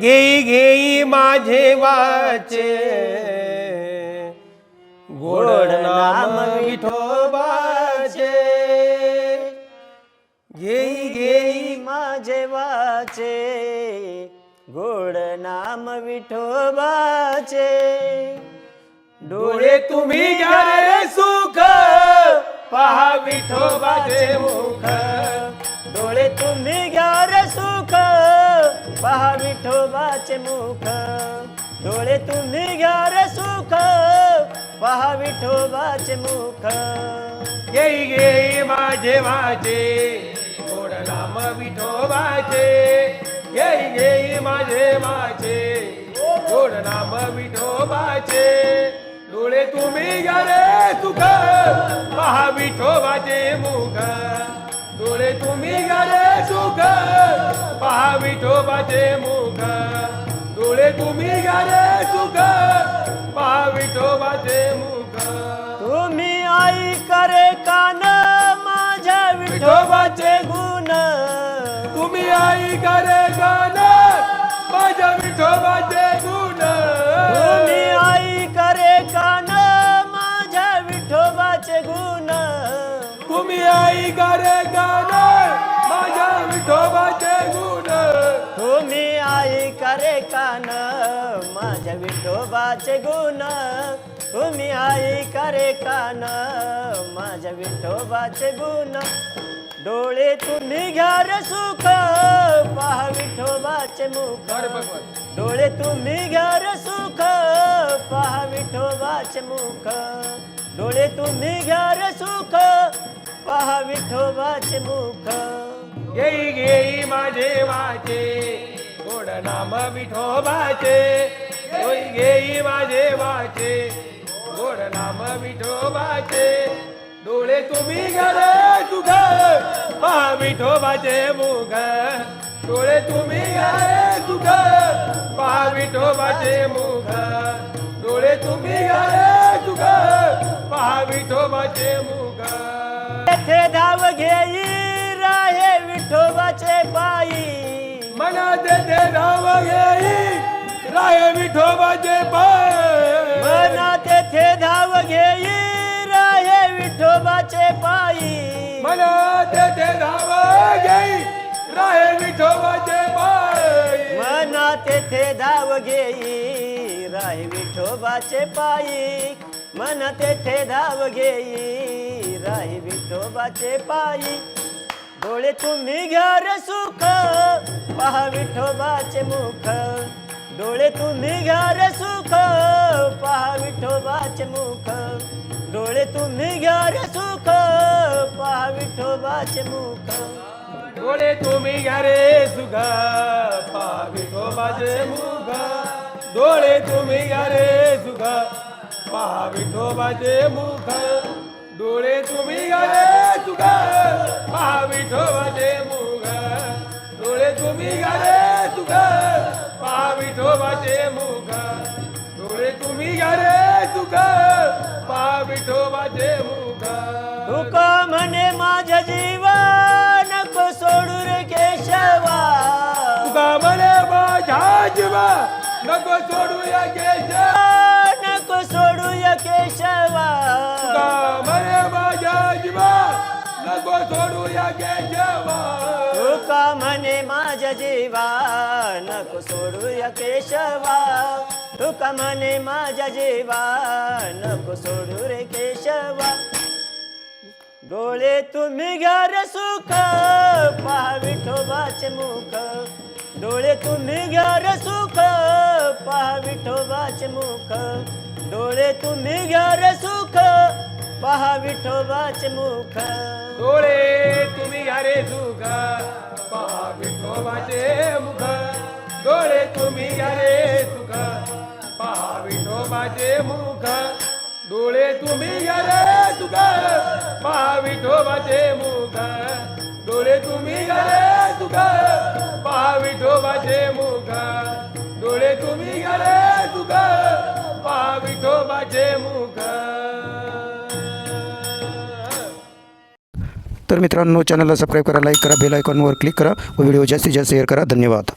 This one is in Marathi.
घेई घेई माझे वाचे. गोड नाम विठोबाचे. घेई घेई माझे वाचे. गोड नाम विठोबाचे. डोळे तुम्ही घ्या रे सुख. पहा विठोबाचे मुख डोळे तुम्ही घ्या पहा विठोबाचे मुख. डोळे तुम्ही घ्या रे सुख. पहा विठोबाचे मुख. घेई घेई माझे माझे. गोड नाम विठोबाचे. घेई घेई माझे माझे. गोड नाम विठोबाचे. डोळे तुम्ही घ्या रे सुख. पहा विठोबाचे मुख. डोळे तुम्ही घ्या रे सुख. पहा विठोबाचे मुख. डोळे तुम्ही घ्या रे सुख. पहा विठोबाचे मुख. तुम्ही आई करे कान माझ्या विठोबाचे गुण. तुम्ही आई करे गाण माझ्या विठोबाचे गुण. तुम्ही आई करे कान माझ्या विठोबाचे गुण. तुम्ही आई करे गाण माझ्या विठोबाचे गुण तुम्ही आई करे कान? माझ्या विठोबाचे गुण. तुम्ही आई करे कान? माझ्या विठोबाचे गुण. डोळे तुम्ही घ्या रे सुख. पहा विठोबाचे मुख. डोळे तुम्ही घ्या रे सुख. पहा विठोबाचे मुख. डोळे तुम्ही घ्या रे सुख. पहा विठोबाचे मुख. घेई घेई माझे वाचे गोड नाम विठोबाचे होई घेई माझे वाचे गोड नाम विठोबाचे डोळे तुम्ही घरे तुघ पहा विठोबाचे मुख डोळे तुम्ही घरे तुघ पहा विठोबाचे मुख डोळे तुम्ही घरे तुघ पहा विठोबाचे मुख धाव घेई विठोबाचे पायी. मनात ते धाव घेई राय विठोबाचे पाय. मना तेथे धाव घेई राहे विठोबाचे पायी. मनात ते धाव घेई राय विठोबाचे पाय. मना तेथे धाव घेई राहे विठोबाचे पायी. मन तेथे धाव घेई राहे विठोबाचे पायी. डोळे तुम्ही घ्या रे सुख. पहा विठोबाचे मुख. डोळे तुम्ही घ्या रे सुख. पहा विठोबाचे मुख. डोळे तुम्ही घ्या रे सुख. पहा विठोबाचे मुख. डोळे तुम्ही घ्या रे सुख. पहा विठोबाचे मुख. डोळे तुम्ही घ्या रे सुख. पहा विठोबाचे मुख. डोळे तुम्ही घ्या रे सुख पा विठोबाचे मुख डोळे तुम्ही घ्या रे सुख पा विठोबाचे मुख डोळे तुम्ही घ्या रे सुख पा विठोबाचे मुख तुका म्हणे माझ्या जीवन नको सोडू रे केशवा. तुका म्हणे माझ्या जीवा नको सोडू या केशव. नको केशवा. तुका म्हणे माझ्या जीवा नको केशवा. तुका म्हणे माझ्या जीवा? नको सोडू या केशवा तुका म्हणे माझ्या जीवा? नको सोडू रे केशवा. डोळे तुम्ही घ्या रे सुख पहा विठोबाचे मुख. डोळे तुम्ही घ्या रे सुख पहा विठोबाचे मुख. डोळे तुम्ही घ्या रे सुख. पहा विठोबाचे मुख. डोळे तुम्ही घ्या रे सुख. पहा विठोबाचे मुख. डोळे तुम्ही घ्यारे सुख. पहा विठोबाचे मुख. डोळे तुम्ही घ्यारे सुख. पहा विठोबाचे मुख. डोळे तुम्ही तर मित्रांनो चॅनलला सबस्क्राईब करा लाईक करा बेल आयकॉनवर क्लिक करा व व्हिडिओ जास्तीत जास्त शेअर करा. धन्यवाद.